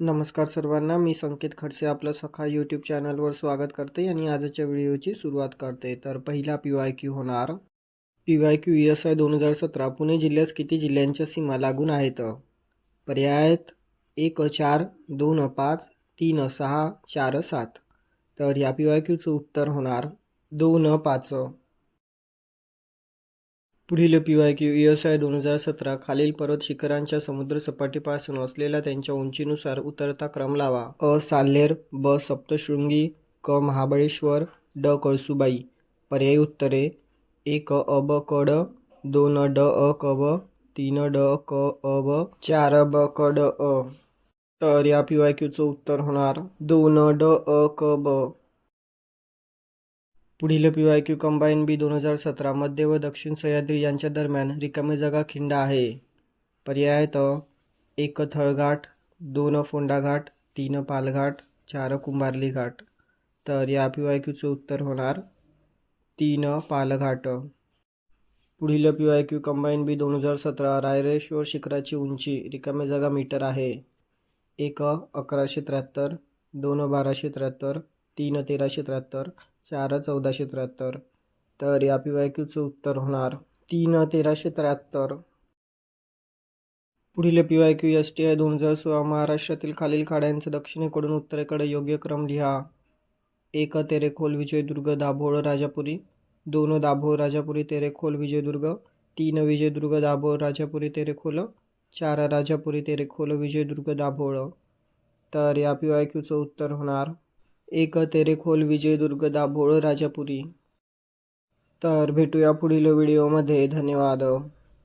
नमस्कार सर्वांना मी संकेत खडसे आपलं सखा यूट्यूब चॅनलवर स्वागत करते आणि आजच्या व्हिडिओची सुरुवात करते. तर पहिला पी वाय क्यू होणार. P Y Q E S I दोन हजार सतरा पुणे जिल्ह्यास किती जिल्ह्यांच्या सीमा लागून आहेत? पर्याय आहेत. एक चार दोन पाच तीन सहा चार सात. तर या पी वाय क्यूचं उत्तर होणार. दोन पाच. पुढील P Y Q E S I दोन हजार सतरा खालील पर्वत शिखरांच्या समुद्रसपाटीपासून असलेल्या त्यांच्या उंचीनुसार उतरता क्रम लावा. अ. साल्हेर ब. सप्तशृंगी क. महाबळेश्वर ड. कळसुबाई. पर्यायी उत्तरे. एक अ ब क ड दोन ड अ क ब तीन ड क अ ब चार ब क ड अ. तर या पी वाय क्यूचं उत्तर होणार दोन ड अ क ब. पुढील P Y Q combine B दोन हजार सतरा मध्य व दक्षिण सह्याद्री यांच्या दरम्यान रिकामी जागा खिंड आहे. पर्याय एक थळघाट दोन फोंडाघाट तीन पालघाट चार कुंभारली घाट. तर या पी वाय क्यूचं उत्तर होणार तीन पालघाट. पुढील P Y Q combine B दोन हजार सतरा रायरेश्वर शिखराची उंची रिकामी जागा मीटर आहे. एक अकराशे त्र्याहत्तर दोन बाराशे त्र्याहत्तर तीन तेराशे त्र्याहत्तर चार चौदाशे त्र्याहत्तर तर या पी वाय क्यूचं उत्तर होणार तीन तेराशे त्र्याहत्तर पुढील P Y Q S T I दोन हजार सोळा महाराष्ट्रातील खालील खाड्यांचं दक्षिणेकडून उत्तरेकडे योग्य क्रम लिहा. एक तेरेखोल विजयदुर्ग दाभोळ राजापुरी. दोन दाभोळ राजापुरी तेरेखोल विजयदुर्ग. तीन विजयदुर्ग दाभोळ राजापुरी तेरेखोल. चार राजापुरी तेरेखोल विजयदुर्ग दाभोळ. तर या पी वाय क्यूचं उत्तर होणार एक तेरेखोल विजयदुर्ग दाभोळ राजापुरी. तर भेटूया पुढील व्हिडिओमध्ये धन्यवाद.